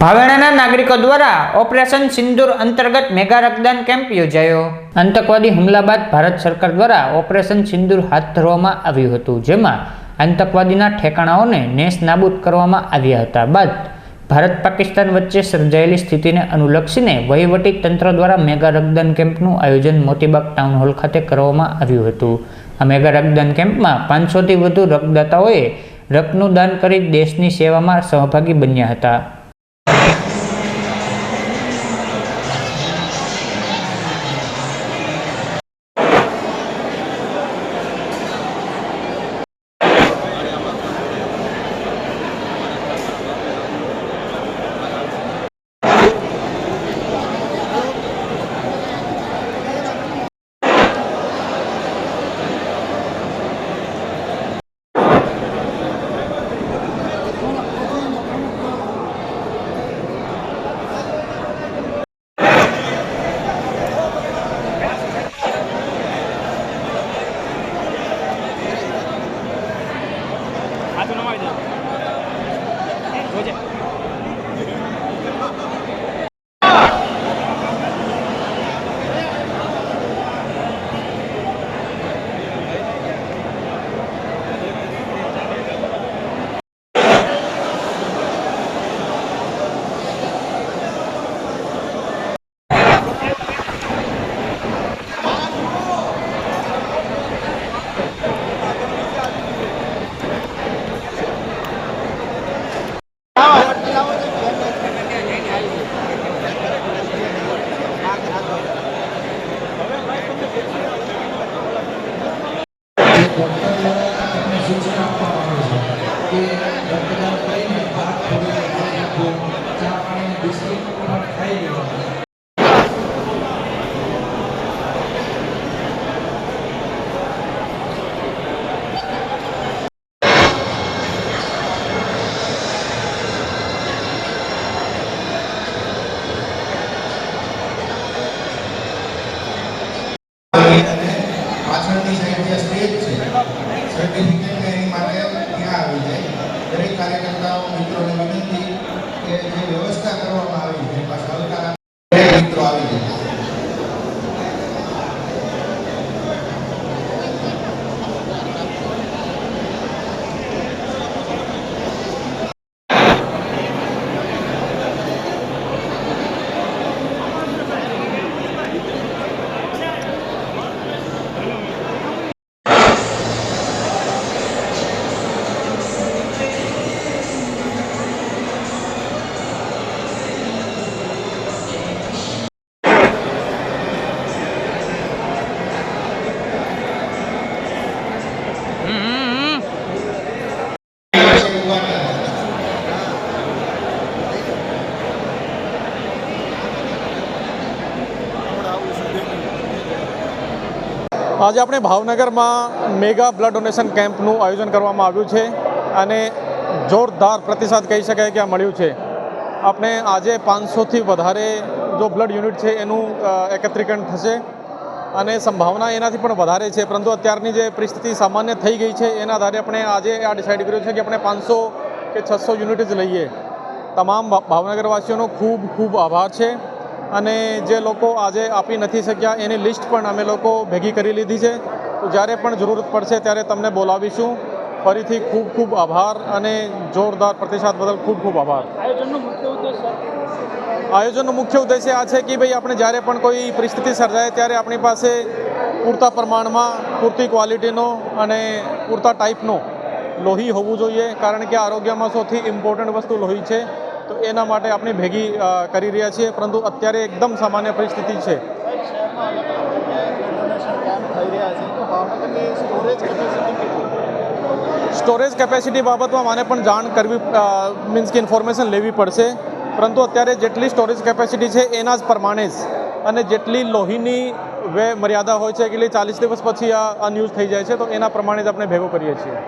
ભાવેણાના નાગરિકો દ્વારા ઓપરેશન સિંદૂર અંતર્ગત મેગા રક્તદાન કેમ્પ યોજાયો. આતંકવાદી હુમલા બાદ ભારત સરકાર દ્વારા ઓપરેશન સિંદૂર હાથ ધરવામાં આવ્યું હતું, જેમાં આતંકવાદીના ઠેકાણાઓને નેસ નાબૂદ કરવામાં આવ્યા હતા. બાદ ભારત પાકિસ્તાન વચ્ચે સર્જાયેલી સ્થિતિને અનુલક્ષીને વહીવટી તંત્ર દ્વારા મેગા રક્તદાન કેમ્પનું આયોજન મોતીબાગ ટાઉન હોલ ખાતે કરવામાં આવ્યું હતું. આ મેગા રક્તદાન કેમ્પમાં પાંચસોથી વધુ રક્તદાતાઓએ રક્તનું દાન કરી દેશની સેવામાં સહભાગી બન્યા હતા. Để hỗ. સાઈડ જે સ્ટેજ છે સર્ટિફિકેટ એની માટે ત્યાં આવી જાય દરેક કાર્યકર્તાઓ આજે આપણે ભાવનગરમાં મેગા બ્લડ ડોનેશન કેમ્પનું આયોજન કરવામાં આવ્યું છે અને જોરદાર પ્રતિસાદ કહી શકાય કે આ મળ્યું છે. આપણે આજે પાંચસોથી વધારે જો બ્લડ યુનિટ છે એનું એકત્રીકરણ થશે અને સંભાવના એનાથી પણ વધારે છે. પરંતુ અત્યારની જે પરિસ્થિતિ સામાન્ય થઈ ગઈ છે એના આધારે આપણે આજે આ ડિસાઇડ કર્યું છે કે આપણે પાંચસો કે છસો યુનિટ જ લઈએ. તમામ ભાવનગરવાસીઓનો ખૂબ ખૂબ આભાર છે. અને જે લોકો આજે આપી નથી શક્યા એની લિસ્ટ પણ અમે લોકો ભેગી કરી લીધી છે. તો જ્યારે પણ જરૂરત પડશે ત્યારે તમને બોલાવીશું. ફરીથી ખૂબ ખૂબ આભાર અને જોરદાર પ્રતિસાદ બદલ ખૂબ ખૂબ આભાર. આયોજનનો મુખ્ય ઉદ્દેશ ઉદ્દેશ્ય આ છે કે ભાઈ આપણે જ્યારે પણ કોઈ પરિસ્થિતિ સર્જાય ત્યારે આપણી પાસે પૂરતા પ્રમાણમાં પૂરતી ક્વોલિટીનો અને પૂરતા ટાઈપનો લોહી હોવું જોઈએ. કારણ કે આરોગ્યમાં સૌથી ઇમ્પોર્ટન્ટ વસ્તુ લોહી છે. તો એના માટે આપણે ભેગી કરી રહ્યા છીએ, પરંતુ અત્યારે એકદમ સામાન્ય પરિસ્થિતિ છે. સ્ટોરેજ કેપેસિટી બાબતમાં મને પણ જાણ કરવી મીન્સ કે ઇન્ફોર્મેશન લેવી પડશે. પરંતુ અત્યારે જેટલી સ્ટોરેજ કેપેસિટી છે, એના જ પ્રમાણે જ. અને જેટલી લોહીની વે, મર્યાદા હોય છે કે ચાલીસ દિવસ પછી આ અનયુઝ થઈ જાય છે, તો એના પ્રમાણે જ આપણે ભેગો કરીએ છીએ.